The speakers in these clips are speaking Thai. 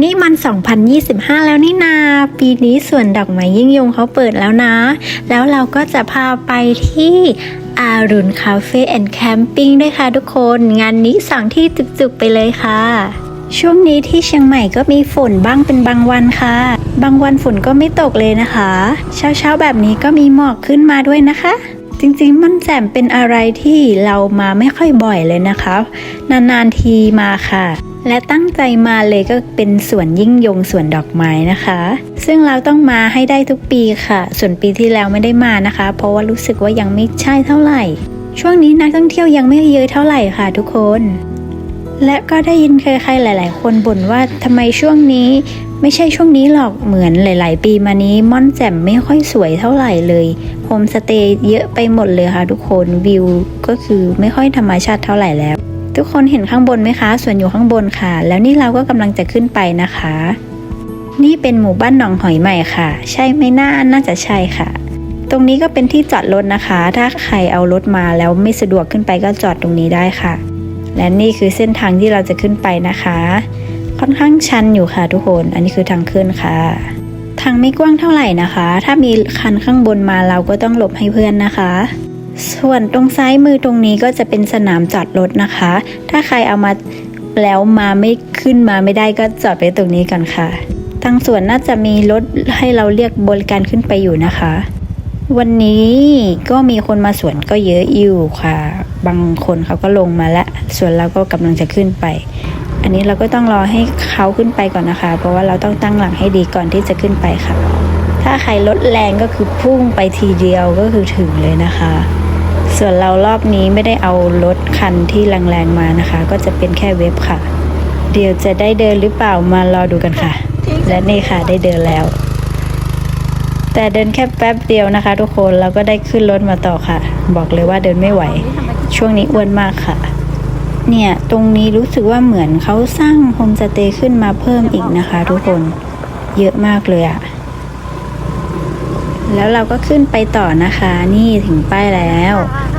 นี่มัน 2025 แล้วนี่นา ปีนี้สวนดอกไม้ยิ่งยงเขาเปิดแล้วนะ แล้วเราก็จะพาไปที่อารุณคาเฟ่แอนด์แคมปิ้งด้วยค่ะทุกคน งานนี้สั่งที่จุกๆไปเลยค่ะ ช่วงนี้ที่เชียงใหม่ก็มีฝนบ้างเป็นบางวันค่ะ บางวันฝนก็ไม่ตกเลยนะคะ เช้าๆแบบนี้ก็มีหมอกขึ้นมาด้วยนะคะจริงๆ มันแจ่มเป็นอะไรที่เรามาไม่ค่อยบ่อยเลยนะคะ นานๆทีมาค่ะ และตั้งใจมาเลยก็เป็นสวนยิ่งยงสวนดอกไม้นะคะ ซึ่งเราต้องมาให้ได้ทุกปีค่ะ ส่วนปีที่แล้วไม่ได้มานะคะ เพราะว่ารู้สึกว่ายังไม่ใช่เท่าไหร่ ช่วงนี้นักท่องเที่ยวยังไม่เยอะเท่าไหร่ค่ะทุกคน และก็ได้ยินเคยใครหลาย ๆ คนบ่นว่าทำไมช่วงนี้ ไม่ใช่ช่วงนี้หรอกเหมือนหลาย ๆ ปีมานี้ม่อนแจ่มไม่ค่อยสวยเท่าไหร่เลยโฮมสเตย์เยอะไปหมดเลยค่ะทุกคนวิวก็คือไม่ค่อยธรรมชาติเท่าไหร่แล้ว ทุกคนเห็นข้างบนไหมคะ ส่วนอยู่ข้างบนค่ะ แล้วนี่เราก็กำลังจะขึ้นไปนะคะ นี่เป็นหมู่บ้านหนองหอยใหม่ค่ะ ใช่ไหมน่าน่าจะใช่ค่ะ ตรงนี้ก็เป็นที่จอดรถนะคะ ถ้าใครเอารถมาแล้วไม่สะดวกขึ้นไปก็จอดตรงนี้ได้ค่ะ และนี่คือเส้นทางที่เราจะขึ้นไปนะคะ ค่อนข้างชันอยู่ค่ะทุกคน อันนี้คือทางขึ้นค่ะ ทางไม่กว้างเท่าไหร่นะคะ ถ้ามีคันข้างบนมาเราก็ต้องหลบให้เพื่อนนะคะ ส่วนตรงซ้ายมือตรงนี้ก็จะเป็นสนามจอดรถนะคะ ถ้าใครเอามาแล้วมาไม่ขึ้นมาไม่ได้ก็จอดไว้ตรงนี้ก่อนค่ะทางสวนน่าจะมีรถให้เราเรียกบริการขึ้นไปอยู่นะคะ วันนี้ก็มีคนมาสวนก็เยอะอยู่ค่ะ บางคนเขาก็ลงมาแล้วส่วนเราก็กำลังจะขึ้นไป อันนี้เราก็ต้องรอให้เขาขึ้นไปก่อนนะคะ เพราะว่าเราต้องตั้งหลักให้ดีก่อนที่จะขึ้นไปค่ะ ถ้าใครลดแรงก็คือพุ่งไปทีเดียวก็คือถึงเลยนะคะ ส่วนเรารอบนี้ไม่ได้เอารถคันที่แรงๆมานะคะ ก็จะเป็นแค่เว็บค่ะ เดี๋ยวจะได้เดินหรือเปล่ามารอดูกันค่ะ และนี่ค่ะได้เดินแล้ว แต่เดินแค่แป๊บเดียวนะคะ ทุกคนเราก็ได้ขึ้นรถมาต่อค่ะ บอกเลยว่าเดินไม่ไหว ช่วงนี้อ้วนมากค่ะเนี่ย ตรงนี้รู้สึกว่าเหมือนเขาสร้างโฮมสเตย์ขึ้นมาเพิ่มอีกนะคะ ทุกคนเยอะมากเลยอะแล้วเราก็ขึ้นไปต่อนะคะ นี่ถึงป้ายแล้ว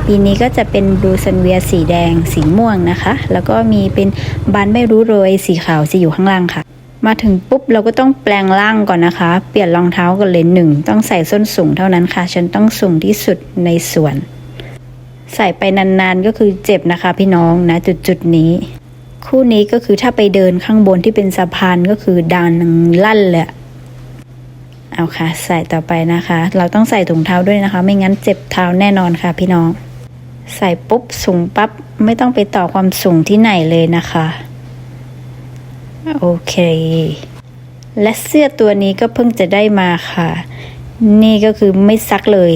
ปีนี้ก็จะเป็นบลูซันเวียสีแดงสีม่วงนะคะ แล้วก็มีเป็นบานไม่รู้โรยสีขาวจะอยู่ข้างล่างค่ะ มาถึงปุ๊บเราก็ต้องแปลงร่างก่อนนะคะ เปลี่ยนรองเท้ากันเลยหนึ่งต้องใส่ส้นสูงเท่านั้นค่ะ ฉันต้องสูงที่สุดในสวน ใส่ไปนานๆก็คือเจ็บนะคะ พี่น้องนะจุดๆนี้ คู่นี้ก็คือถ้าไปเดินข้างบนที่เป็นสะพานก็คือดันลั่นเลยเอาค่ะ ใส่ต่อไปนะคะ เราต้องใส่ถุงเท้าด้วยนะคะ ไม่งั้นเจ็บเท้าแน่นอนค่ะพี่น้อง ใส่ปุ๊บสูงปั๊บไม่ต้องไปต่อความสูงที่ไหนเลยนะคะ โอเค และเสื้อตัวนี้ก็เพิ่งจะได้มาค่ะ นี่ก็คือไม่ซักเลย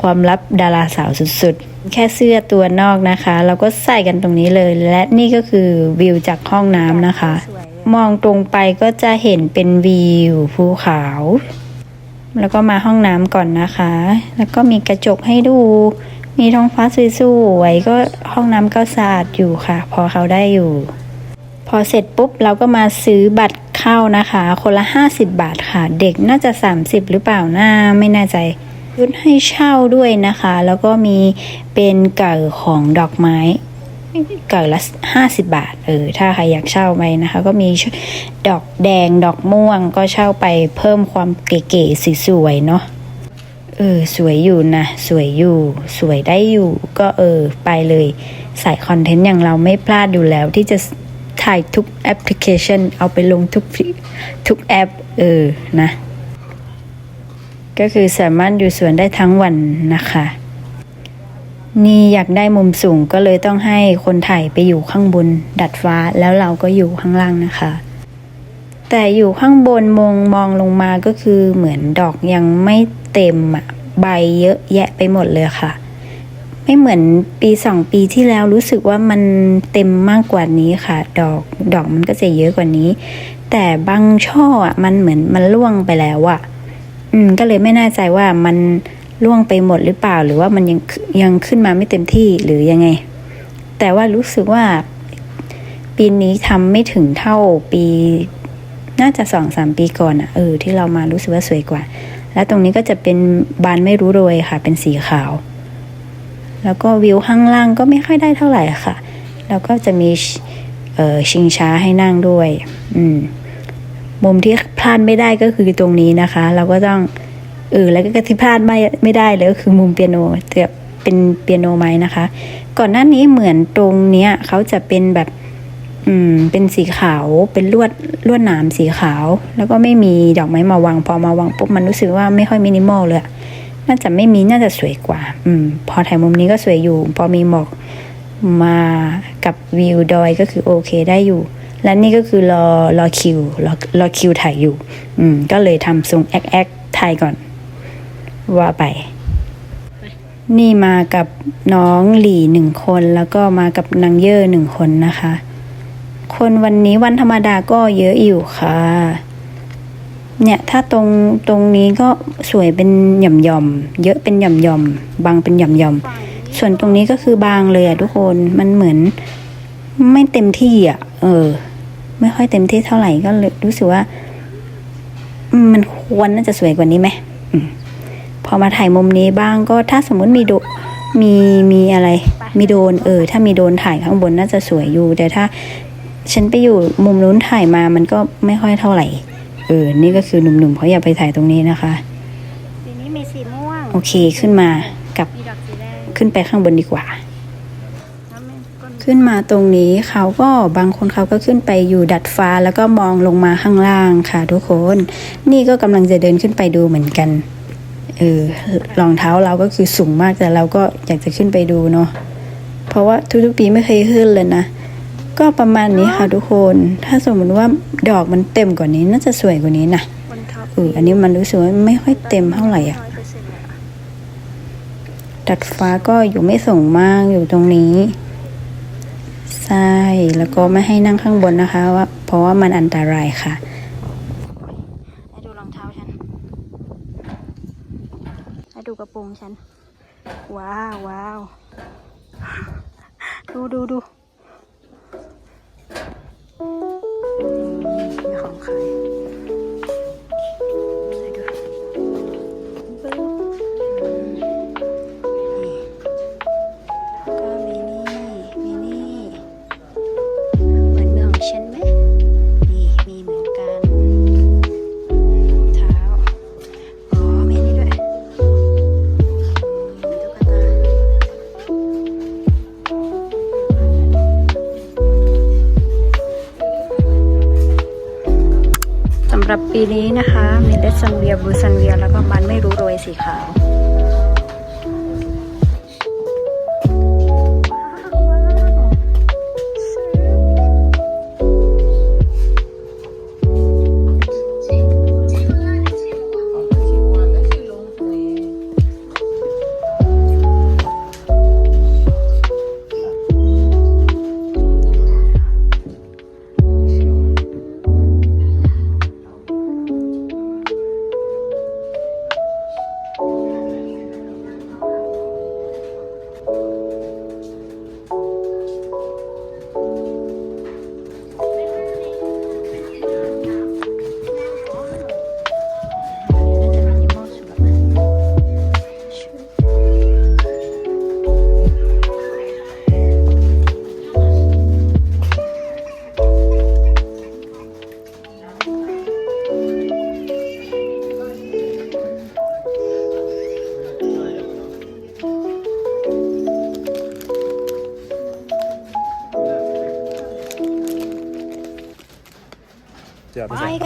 ความลับดาราสาวสุดๆ แค่เสื้อตัวนอกนะคะ เราก็ใส่กันตรงนี้เลย และนี่ก็คือวิวจากห้องน้ำนะคะ มองตรงไปก็จะเห็นเป็นวิวภูเขา แล้วก็มาห้องน้ำก่อนนะคะ แล้วก็มีกระจกให้ดู มีท้องฟ้าสวยๆก็ห้องน้ำก็สะอาดอยู่ค่ะ พอเขาได้อยู่ พอเสร็จปุ๊บเราก็มาซื้อบัตรเข้านะคะ คนละ 50 บาทค่ะ เด็กน่าจะ 30 หรือเปล่าน่าไม่แน่ใจชุดให้เช่าด้วยนะคะ แล้วก็มีเป็นเก่าของดอกไม้เก่าละ50บาท เออ ถ้าใครอยากเช่าไปนะคะ ก็มีดอกแดงดอกม่วงก็เช่าไปเพิ่มความเก๋ๆสวยๆเนาะ ออสวยอยู่นะ สวยอยู่ สวยได้อยู่ ก็เออ ไปเลยใส่คอนเทนต์อย่างเราไม่พลาดอยู่แล้วที่จะถ่ายทุกแอปพลิเคชัน เอาไปลงทุกทุกแอป เออนะ ก็คือสามารถอยู่สวนได้ทั้งวันนะคะ นี่อยากได้มุมสูงก็เลยต้องให้คนถ่ายไปอยู่ข้างบน ดัดฟ้าแล้วเราก็อยู่ข้างล่างนะคะแต่อยู่ข้างบนมองมองลงมาก็คือเหมือนดอกยังไม่ เต็มอะใบเยอะแยะไปหมดเลยค่ะ ไม่เหมือนปีสองปีที่แล้วรู้สึกว่ามันเต็มมากกว่านี้ค่ะ ดอกดอกมันก็จะเยอะกว่านี้ แต่บางช่ออะมันเหมือนมันร่วงไปแล้วอะอืม ก็เลยไม่แน่ใจว่ามันร่วงไปหมดหรือเปล่า หรือว่ามันยังยังขึ้นมาไม่เต็มที่หรือยังไง แต่ว่ารู้สึกว่า ปีนี้ทำไม่ถึงเท่าปี น่าจะสองสามปีก่อนอะเออที่เรามารู้สึกว่าสวยกว่า แล้วตรงนี้ก็จะเป็นบานไม่รู้โรยค่ะ เป็นสีขาว แล้วก็วิวข้างล่างก็ไม่ค่อยได้เท่าไหร่ค่ะ แล้วก็จะมีชิงช้าให้นั่งด้วย อืมมุมที่พลาดไม่ได้ก็คือตรงนี้นะคะ เราก็ต้องเออแล้วก็ที่พลาดไม่ไม่ได้เลยก็คือมุมเปียโนจะเป็นเปียโนไม้นะคะ ก่อนหน้านี้เหมือนตรงเนี้ยเขาจะเป็นแบบ อืม เป็นสีขาว เป็นลวดลวดหนามสีขาว แล้วก็ไม่มีดอกไม้มาวาง พอมาวางปุ๊บมันรู้สึกว่าไม่ค่อยมินิมอลเลย น่าจะไม่มี น่าจะสวยกว่า อืม พอถ่ายมุมนี้ก็สวยอยู่ พอมีหมอกมากับวิวดอยก็คือโอเคได้อยู่ และนี่ก็คือรอรอคิวรอรอคิวถ่ายอยู่ อืม ก็เลยทำทรงแอคแอคถ่ายก่อน ว่าไป นี่มากับน้องหลี่หนึ่งคน แล้วก็มากับนางเย่อหนึ่งคนนะคะ คนวันนี้วันธรรมดาก็เยอะอยู่ค่ะ เนี่ยถ้าตรงตรงนี้ก็สวยเป็นหย่อมหย่อมเยอะเป็นหย่อมหย่อมบางเป็นหย่อมหย่อมส่วนตรงนี้ก็คือบางเลยอะทุกคนมันเหมือนไม่เต็มที่อะเออ ไม่ค่อยเต็มที่เท่าไหร่ก็เลยรู้สึกว่า มันควรน่าจะสวยกว่านี้ไหมอมพอมาถ่ายมุมนี้บ้างก็ถ้าสมมติมีโดมีมีอะไร มีโดน เออ ถ้ามีโดนถ่ายข้างบนน่าจะสวยอยู่ แต่ถ้า ฉันไปอยู่มุมนู้นถ่ายมามันก็ไม่ค่อยเท่าไหร่ เออ นี่ก็คือหนุ่มๆเขาอย่าไปถ่ายตรงนี้นะคะ สีนี้มีสีม่วง โอเคขึ้นมากับมีดอกสีแดงขึ้นไปข้างบนดีกว่า แล้วมีก้นขึ้นมาตรงนี้เขาก็บางคนเขาก็ขึ้นไปอยู่ดัดฟ้าแล้วก็มองลงมาข้างล่างค่ะทุกคน นี่ก็กำลังจะเดินขึ้นไปดูเหมือนกัน เออรองเท้าเราก็คือสูงมากแต่เราก็อยากจะขึ้นไปดูเนาะเพราะว่าทุกๆปีไม่เคยขึ้นเลยนะ ก็ประมาณนี้ค่ะทุกคน ถ้าสมมติว่าดอกมันเต็มกว่านี้น่าจะสวยกว่านี้นะบนท็อปเอออันนี้มันรู้สึกว่าไม่ค่อยเต็มเท่าไหร่อะร้อยเปอร์เซ็นต์เลยอะดัดฟ้าก็อยู่ไม่สูงมากอยู่ตรงนี้ใช่แล้วก็ไม่ให้นั่งข้างบนนะคะว่าเพราะว่ามันอันตรายค่ะให้ดูรองเท้าฉันให้ดูกระโปรงฉัน ว้าวว้าวดูดูดู นี่ของ สซันเวียบูซันเวีย แล้วก็มันไม่รู้โรยสีขาว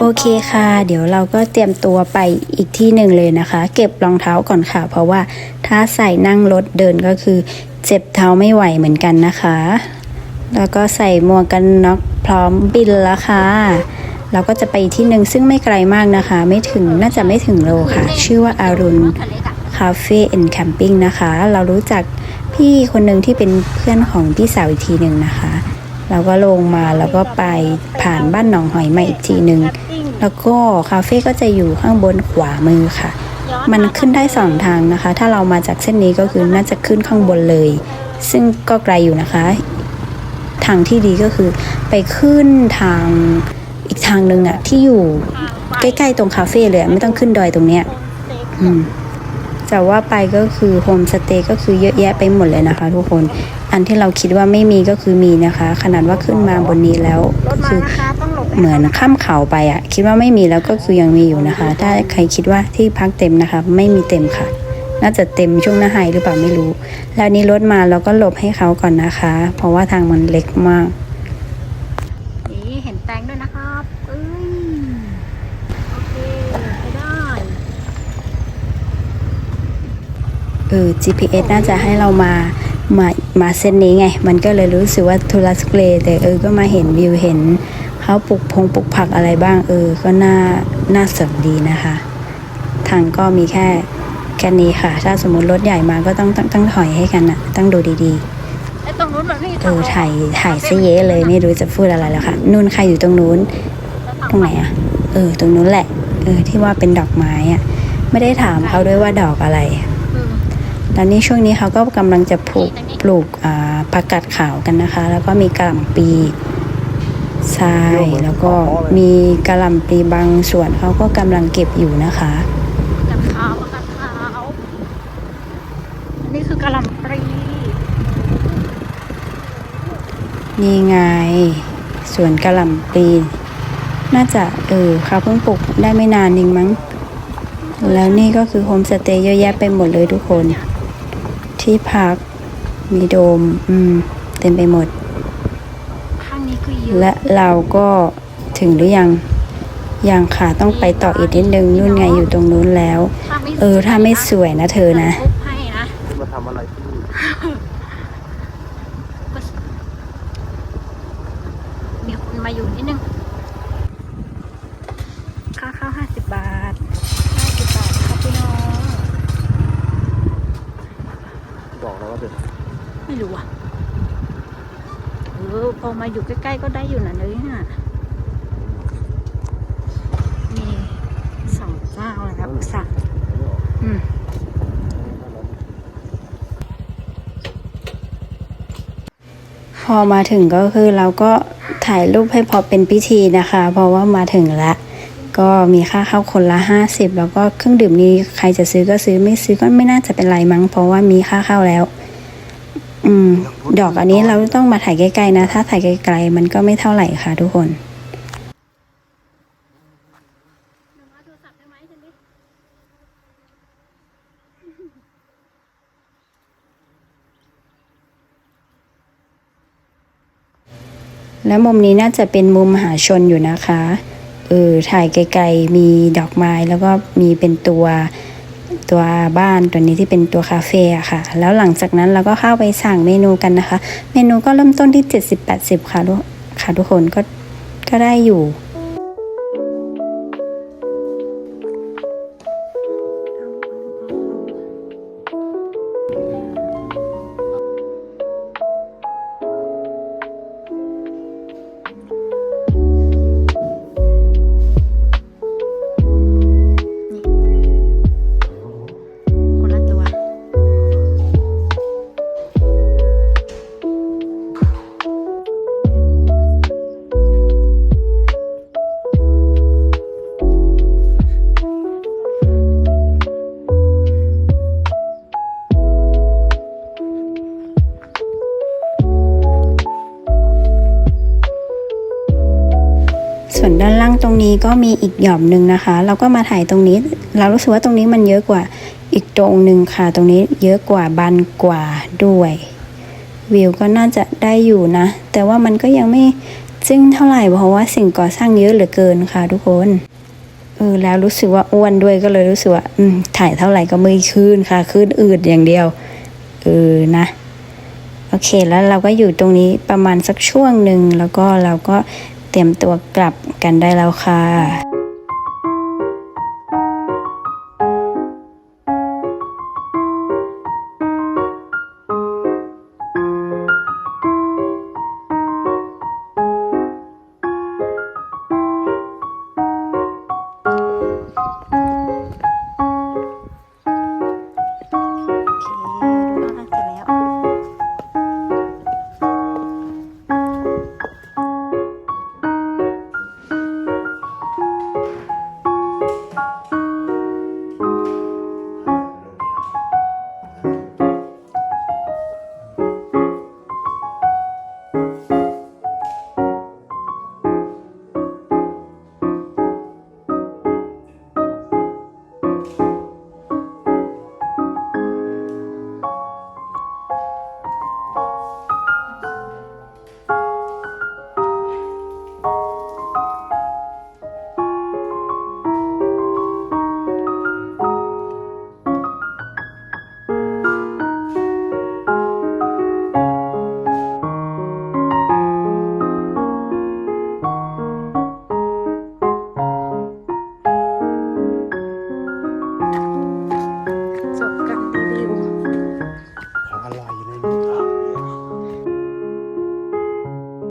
โอเคค่ะ เดี๋ยวเราก็เตรียมตัวไปอีกที่หนึ่งเลยนะคะ เก็บรองเท้าก่อนค่ะ เพราะว่าถ้าใส่นั่งรถเดินก็คือเจ็บเท้าไม่ไหวเหมือนกันนะคะ แล้วก็ใส่หมวกกันน็อกพร้อมบินแล้วค่ะเราก็จะไปอีกที่หนึ่งซึ่งไม่ไกลมากนะคะ ไม่ถึงน่าจะไม่ถึงโลค่ะ ชื่อว่าอารุณคาเฟ่แอนด์แคมปิ้งนะคะ เรารู้จักพี่คนหนึ่งที่เป็นเพื่อนของพี่สาวอีกทีหนึ่งนะคะ เราก็ลงมาแล้วก็ไปผ่านบ้านหนองหอยมาอีกทีหนึ่งแล้วก็คาเฟ่ก็จะอยู่ข้างบนขวามือค่ะ มันขึ้นได้สองทางนะคะ ถ้าเรามาจากเส้นนี้ก็คือน่าจะขึ้นข้างบนเลย ซึ่งก็ไกลอยู่นะคะ ทางที่ดีก็คือไปขึ้นทางอีกทางหนึ่งอะที่อยู่ใกล้ๆตรงคาเฟ่เลยไม่ต้องขึ้นดอยตรงเนี้ยอืมจะว่าไปก็คือโฮมสเตย์ก็คือเยอะแยะไปหมดเลยนะคะทุกคน อันที่เราคิดว่าไม่มีก็คือมีนะคะ ขนาดว่าขึ้นมาบนนี้แล้วรก็ถมาคือนะคะต้องหลบไปเหมือนข้ามเขาไปอะคิดว่าไม่มีแล้วก็คือยังมีอยู่นะคะ ถ้าใครคิดว่าที่พักเต็มนะคะ ไม่มีเต็มค่ะ น่าจะเต็มช่วงหน้าไฮหรือเปล่าไม่รู้ แล้วนี้รถมาเราก็หลบให้เขาก่อนนะคะ เพราะว่าทางมันเล็กมากนี่เห็นแตงด้วยนะครับเอ้ยโอเคไปได้เออ GPS น่าจะให้เรามา มามาเส้นนี้ไง มันก็เลยรู้สึกว่าทุลักทุเลแต่เออก็มาเห็นวิวเห็นเขาปลูกพงปลูกผักอะไรบ้าง เออ ก็น่าน่าสนดีนะคะ ทางก็มีแค่แค่นี้ค่ะ ถ้าสมมติรถใหญ่มาก็ต้องต้องต้องถอยให้กันนะต้องดูดีไอ้ตรงนู้นมันไม่มีๆเออถ่ายถ่ายซะเยอะเลยไม่รู้จะพูดอะไรแล้วค่ะนู่นใครอยู่ตรงนู้นตรงไหนอะเออ ตรงนู้นแหละ เออ ที่ว่าเป็นดอกไม้อะไม่ได้ถามเขาด้วยว่าดอกอะไร อืมแล้วนี่ช่วงนี้เขาก็กำลังจะปลูกปลูกอ่าผักกาดขาวกันนะคะ แล้วก็มีกระหล่ำปีทรายแล้วก็มีกระหล่ำปีบางส่วนเขาก็กำลังเก็บอยู่นะคะกัดขาวกัดขาวอันนี้คือกะหล่ำปลีนี่ไงสวนกระหล่ำปีน่าจะเออเขาเพิ่งปลูกได้ไม่นานเองมั้ง แล้วนี่ก็คือโฮมสเตย์เยอะแยะไปหมดเลยทุกคน ที่พัก มีโดม อืม เต็มไปหมด ข้างนี้ก็เยอะและเราก็ถึงหรือยัง ยังค่ะ ต้องไปต่ออีกนิดนึง นู่นไงอยู่ตรงนู้นแล้วถ้าไม่เออ ถ้าไม่สวยนะเธอนะทุบให้นะ มาทำอะไรที่นี่ มีคนมาอยู่นิดนึง ค่าข้าวห้าสิบบาทห้าสิบบาทครับพี่น้อง บอกแล้วว่าเป็น ไม่รู้อะเออพอมาอยู่ใกล้ๆก็ได้อยู่นะเนี่ยมีสองเจ้านะครับสั่งอืมพอมาถึงก็คือเราก็ถ่ายรูปให้พอเป็นพิธีนะคะ เพราะว่ามาถึงละก็มีค่าเข้าคนละ 50 แล้วก็เครื่องดื่มนี้ใครจะซื้อก็ซื้อไม่ซื้อก็ไม่น่าจะเป็นไรมั้ง เพราะว่ามีค่าเข้าแล้ว อืม ดอกอันนี้เราต้องมาถ่ายใกล้ๆนะ ถ้าถ่ายไกลๆมันก็ไม่เท่าไหร่ค่ะทุกคนและมุมนี้น่าจะเป็นมุมมหาชนอยู่นะคะ เออถ่ายไกลๆ มีดอกไม้แล้วก็มีเป็นตัว ตัวบ้านตัวนี้ที่เป็นตัวคาเฟ่อะค่ะ แล้วหลังจากนั้นเราก็เข้าไปสั่งเมนูกันนะคะ เมนูก็เริ่มต้นที่ 70-80 ค่ะทุกค่ะทุกคนก็ก็ได้อยู่ ส่วนด้านล่างตรงนี้ก็มีอีกหย่อมหนึ่งนะคะ เราก็มาถ่ายตรงนี้ เรารู้สึกว่าตรงนี้มันเยอะกว่าอีกตรงหนึ่งค่ะ ตรงนี้เยอะกว่าบานกว่าด้วยวิวก็น่าจะได้อยู่นะ แต่ว่ามันก็ยังไม่จึ้งเท่าไหร่เพราะว่าสิ่งก่อสร้างเยอะเหลือเกินค่ะทุกคนเออแล้วรู้สึกว่าอ้วนด้วยก็เลยรู้สึกว่าอืมถ่ายเท่าไหร่ก็ไม่ขึ้นค่ะขึ้นอืดอย่างเดียวเออนะโอเคแล้วเราก็อยู่ตรงนี้ประมาณสักช่วงหนึ่งแล้วก็เราก็ เตรียมตัวกลับกันได้แล้วค่ะ